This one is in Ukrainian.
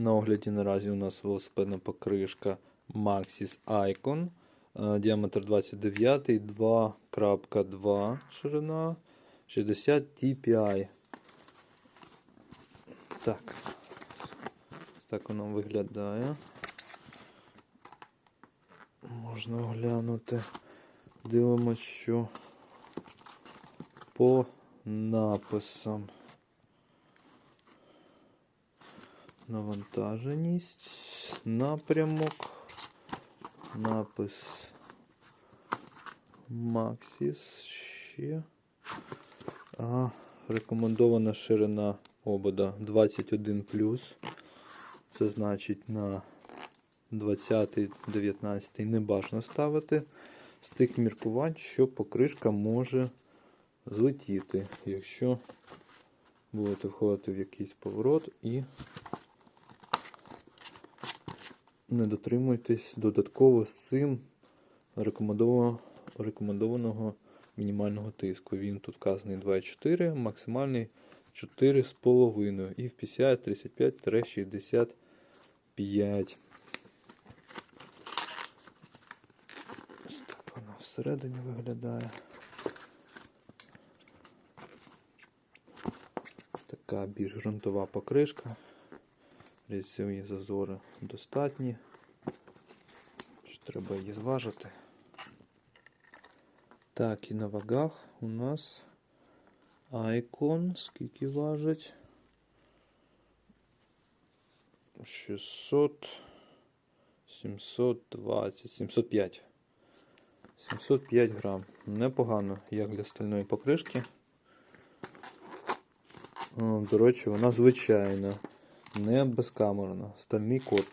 На огляді наразі у нас велосипедна покришка Maxis Icon. Е, Діаметр 29, 2.2 ширина, 60 TPI. Так. Так воно виглядає. Можна оглянути. Дивимось, що по написам. Навантаженість, напрямок, напис. Maxis ще. А, рекомендована ширина обода 21 Це значить на 20-19 не бажано ставити. З тих міркувань, що покришка може злетіти, якщо будете входити в якийсь поворот і не дотримуйтесь додатково з цим рекомендованого, рекомендованого мінімального тиску. Він тут вказаний 2,4, максимальний 4,5 і в PCI 35-65. Ось так воно всередині виглядає. Така більш ґрунтова покришка. Різьові зазори достатні. Треба її зважити. Так, і на вагах у нас Icon. Скільки важить? 600, 720, 705. 705 грам. Непогано, як для стальної покришки. До речі, вона звичайна, не безкамерно. Стальний код